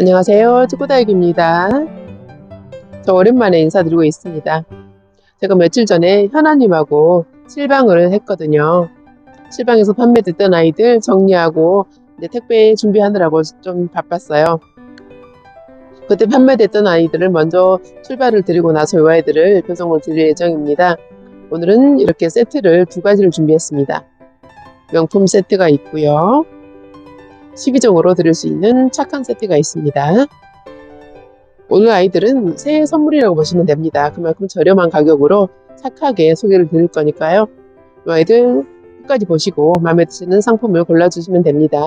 안녕하세요. 축구다육입니다. 저 오랜만에 인사드리고 있습니다. 제가 며칠 전에 현아님하고 실방을 했거든요. 실방에서 판매됐던 아이들 정리하고 택배 준비하느라고 좀 바빴어요. 그때 판매됐던 아이들을 먼저 출발을 드리고 나서 이 아이들을 배송을 드릴 예정입니다. 오늘은 이렇게 세트를 두 가지를 준비했습니다. 명품 세트가 있고요. 12종으로 드릴 수 있는 착한 세트가 있습니다. 오늘 아이들은 새해 선물이라고 보시면 됩니다. 그만큼 저렴한 가격으로 착하게 소개를 드릴 거니까요. 이 아이들 끝까지 보시고 마음에 드시는 상품을 골라주시면 됩니다.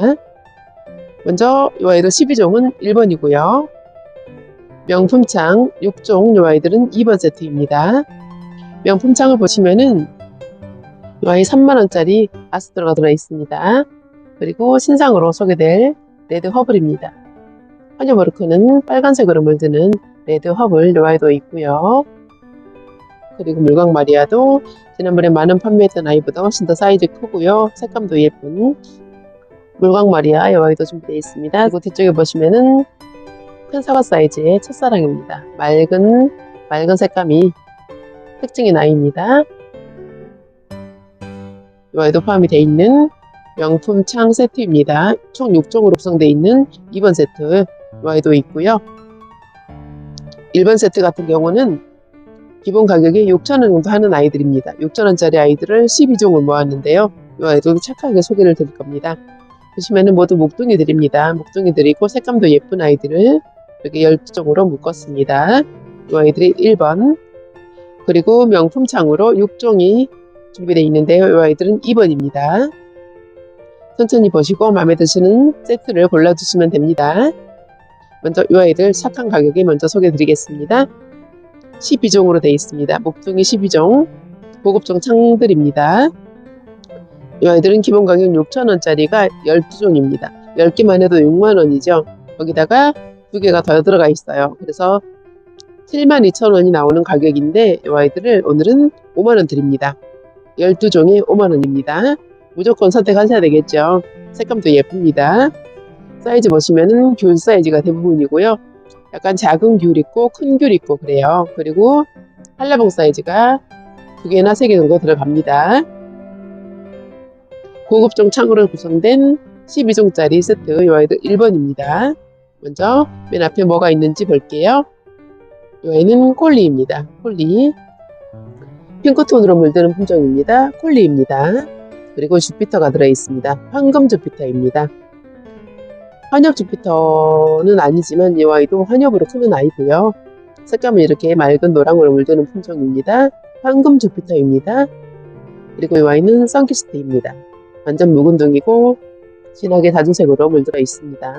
먼저 이 아이들 12종은 1번이고요. 명품창 6종 이 아이들은 2번 세트입니다. 명품창을 보시면은 이 아이 3만원짜리 아스트로가 들어있습니다. 그리고 신상으로 소개될 레드 허블입니다. 환여머르크는 빨간색으로 물드는 레드 허블 요아이도 있고요. 그리고 물광 마리아도 지난번에 많은 판매했던 아이보다 훨씬 더 사이즈 크고요. 색감도 예쁜 물광 마리아 요아이도 준비되어 있습니다. 그리고 뒤쪽에 보시면은 큰 사과 사이즈의 첫사랑입니다. 맑은 맑은 색감이 특징인 아이입니다. 요아이도 포함이 되어 있는 명품 창 세트입니다. 총 6종으로 구성되어 있는 2번 세트 와이도 있고요. 1번 세트 같은 경우는 기본 가격이 6,000원 정도 하는 아이들입니다. 6,000원짜리 아이들을 12종을 모았는데요. 이 아이도 착하게 소개를 드릴 겁니다. 보시면은 모두 목둥이들입니다. 목둥이들이고 색감도 예쁜 아이들을 이렇게 12종으로 묶었습니다. 이 아이들이 1번 그리고 명품 창으로 6종이 준비되어 있는데요. 이 아이들은 2번입니다. 천천히 보시고 마음에 드시는 세트를 골라주시면 됩니다. 먼저 이 아이들 착한 가격에 먼저 소개드리겠습니다. 12종으로 되어 있습니다. 목둥이 12종 고급종 창들입니다. 이 아이들은 기본 가격 6,000원짜리가 12종입니다. 10개만 해도 6만원이죠. 거기다가 두 개가 더 들어가 있어요. 그래서 72,000원이 나오는 가격인데 이 아이들을 오늘은 5만원 드립니다. 12종에 5만원입니다. 무조건 선택하셔야 되겠죠. 색감도 예쁩니다. 사이즈 보시면은 귤 사이즈가 대부분이고요. 약간 작은 귤 있고 큰 귤 있고 그래요. 그리고 한라봉 사이즈가 두 개나 세 개 정도 들어갑니다. 고급종 창으로 구성된 12종짜리 세트 요 아이들 1번입니다. 먼저 맨 앞에 뭐가 있는지 볼게요. 요 아이는 콜리입니다. 콜리 핑크톤으로 물드는 품종입니다. 콜리입니다. 그리고 주피터가 들어있습니다. 황금 주피터입니다. 환엽 주피터는 아니지만 이 아이도 환엽으로 크는 아이고요. 색감은 이렇게 맑은 노랑으로 물드는 품종입니다. 황금 주피터입니다. 그리고 이 아이는 선키스트입니다. 완전 묵은 둥이고 진하게 다주색으로 물들어 있습니다.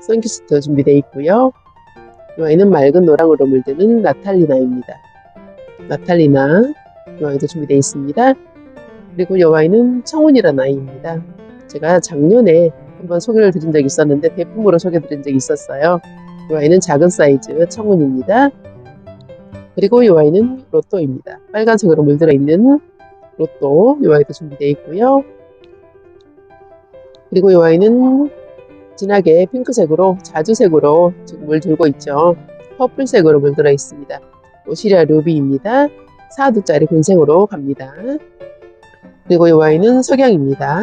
선키스트 준비되어 있고요. 이 아이는 맑은 노랑으로 물드는 나탈리나입니다. 나탈리나 이 아이도 준비되어 있습니다. 그리고 이 아이는 청운이라는 아이입니다. 제가 작년에 한번 소개를 드린 적이 있었는데 대품으로 소개 드린 적이 있었어요. 이 아이는 작은 사이즈 청운입니다. 그리고 이 아이는 로또입니다. 빨간색으로 물들어 있는 로또 이 아이도 준비되어 있고요. 그리고 이 아이는 진하게 핑크색으로 자주색으로 지금 물 들고 있죠. 퍼플색으로 물들어 있습니다. 오시리아 루비입니다. 4두짜리 근생으로 갑니다. 그리고 이 아이는 석양입니다.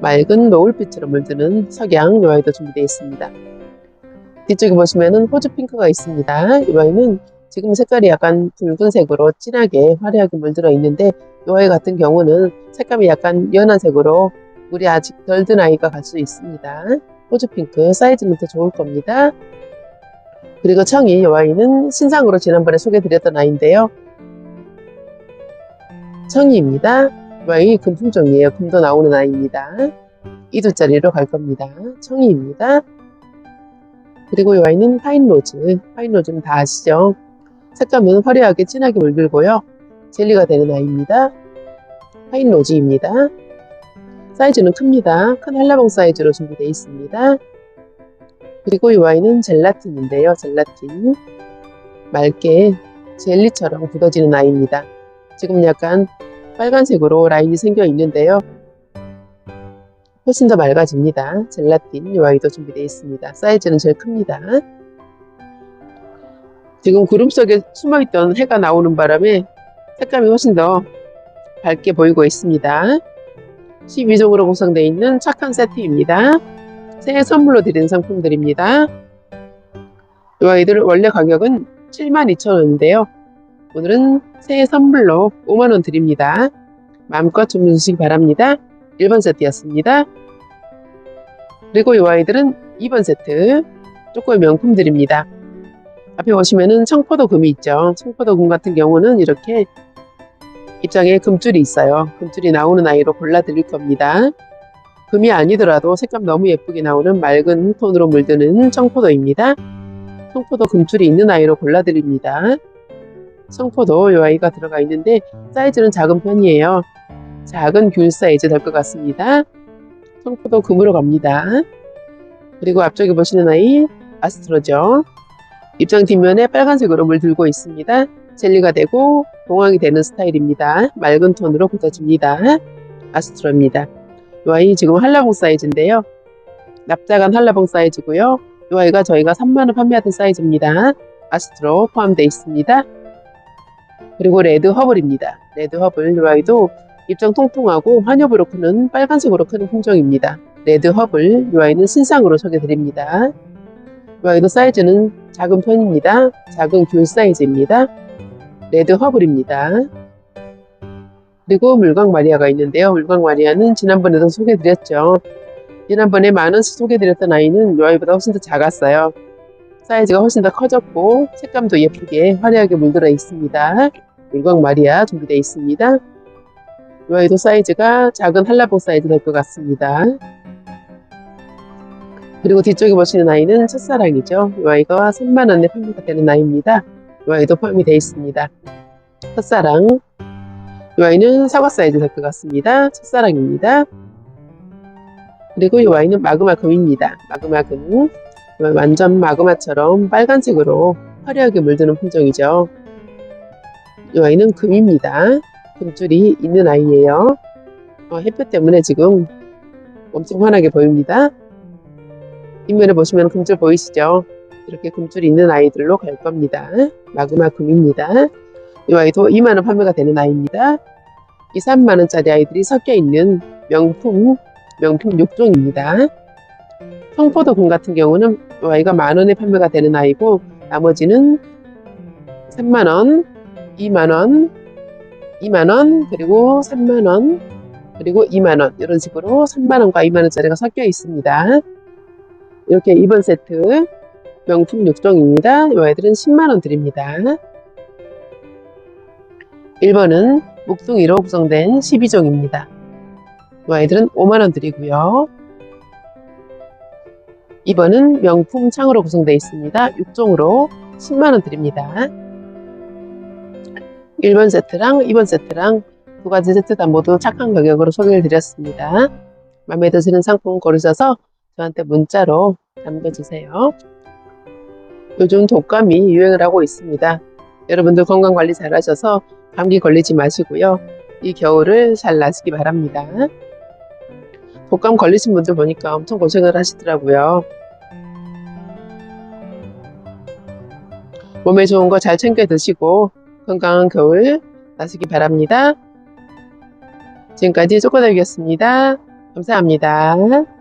맑은 노을빛으로 물드는 석양 이 아이도 준비되어 있습니다. 뒤쪽에 보시면은 호주 핑크가 있습니다. 이 아이는 지금 색깔이 약간 붉은색으로 진하게 화려하게 물들어 있는데 이 아이 같은 경우는 색감이 약간 연한 색으로 물이 아직 덜 든 아이가 갈 수 있습니다. 호주 핑크 사이즈는 더 좋을 겁니다. 그리고 청이 이 아이는 신상으로 지난번에 소개드렸던 아이인데요. 청이입니다. 이 아이 금품종이에요. 금도 나오는 아이입니다. 2두짜리로 갈 겁니다. 청이입니다. 그리고 이 아이는 파인로즈. 파인로즈는 다 아시죠? 색감은 화려하게 진하게 물들고요. 젤리가 되는 아이입니다. 파인로즈입니다. 사이즈는 큽니다. 큰 한라봉 사이즈로 준비되어 있습니다. 그리고 이 와인은 젤라틴인데요. 젤라틴. 맑게 젤리처럼 굳어지는 아이입니다. 지금 약간 빨간색으로 라인이 생겨 있는데요. 훨씬 더 맑아집니다. 젤라틴 이 아이도 준비되어 있습니다. 사이즈는 제일 큽니다. 지금 구름 속에 숨어있던 해가 나오는 바람에 색감이 훨씬 더 밝게 보이고 있습니다. 12종으로 구성되어 있는 착한 세트입니다. 새해 선물로 드리는 상품들입니다. 이 아이들 원래 가격은 72,000원인데요. 오늘은 새해 선물로 5만원 드립니다. 마음껏 주문 주시기 바랍니다. 1번 세트였습니다. 그리고 이 아이들은 2번 세트 조금의 명품들입니다. 앞에 보시면은 청포도 금이 있죠. 청포도 금 같은 경우는 이렇게 입장에 금줄이 있어요. 금줄이 나오는 아이로 골라 드릴 겁니다. 금이 아니더라도 색감 너무 예쁘게 나오는 맑은 톤으로 물드는 청포도입니다. 청포도 금줄이 있는 아이로 골라 드립니다. 청포도 이 아이가 들어가 있는데 사이즈는 작은 편이에요. 작은 귤 사이즈 될 것 같습니다. 청포도 금으로 갑니다. 그리고 앞쪽에 보시는 아이 아스트로죠. 입장 뒷면에 빨간색으로 물 들고 있습니다. 젤리가 되고 동황이 되는 스타일입니다. 맑은 톤으로 굳어집니다. 아스트로입니다. 이 아이 지금 한라봉 사이즈인데요. 납작한 한라봉 사이즈고요. 이 아이가 저희가 3만원 판매하던 사이즈입니다. 아스트로 포함되어 있습니다. 그리고 레드 허블입니다. 레드 허블 이 아이도 입장 통통하고 환엽으로 크는 빨간색으로 크는 품종입니다. 레드 허블 이 아이는 신상으로 소개드립니다. 이 아이도 사이즈는 작은 편입니다. 작은 귤 사이즈입니다. 레드 허블입니다. 그리고 물광 마리아가 있는데요. 물광 마리아는 지난번에도 소개드렸죠. 지난번에 만원씩 소개드렸던 아이는 이 아이보다 훨씬 더 작았어요. 사이즈가 훨씬 더 커졌고 색감도 예쁘게 화려하게 물들어 있습니다. 물광 마리아 준비되어 있습니다. 이 아이도 사이즈가 작은 한라봉 사이즈 될 것 같습니다. 그리고 뒤쪽에 보시는 아이는 첫사랑이죠. 이 아이가 3만원에 판매가 되는 아이입니다. 이 아이도 포함이 되어 있습니다. 첫사랑. 이 아이는 사과 사이즈 될 것 같습니다. 첫사랑입니다. 그리고 이 아이는 마그마금입니다. 마그마금. 완전 마그마처럼 빨간색으로 화려하게 물드는 품종이죠. 이 아이는 금입니다. 금줄이 있는 아이예요. 어, 햇볕 때문에 지금 엄청 환하게 보입니다. 뒷면에 보시면 금줄 보이시죠? 이렇게 금줄이 있는 아이들로 갈 겁니다. 마그마 금입니다. 이 아이도 2만원 판매가 되는 아이입니다. 이 3만원짜리 아이들이 섞여 있는 명품, 명품 6종입니다. 청포도 금 같은 경우는 이 아이가 만원에 판매가 되는 아이고 나머지는 3만원, 2만원, 2만원, 그리고 3만원, 그리고 2만원 이런 식으로 3만원과 2만원짜리가 섞여 있습니다. 이렇게 2번 세트 명품 6종입니다. 이 아이들은 10만원 드립니다. 1번은 목둥이로 구성된 12종입니다. 이 아이들은 5만원 드리고요. 2번은 명품 창으로 구성되어 있습니다. 6종으로 10만원 드립니다. 1번 세트랑 2번 세트랑 두 가지 세트 다 모두 착한 가격으로 소개를 드렸습니다. 마음에 드시는 상품 고르셔서 저한테 문자로 남겨주세요. 요즘 독감이 유행을 하고 있습니다. 여러분들 건강 관리 잘 하셔서 감기 걸리지 마시고요. 이 겨울을 잘 나시기 바랍니다. 독감 걸리신 분들 보니까 엄청 고생을 하시더라고요. 몸에 좋은 거 잘 챙겨 드시고 건강한 겨울 나시기 바랍니다. 지금까지 쪼꼬다이였습니다. 감사합니다.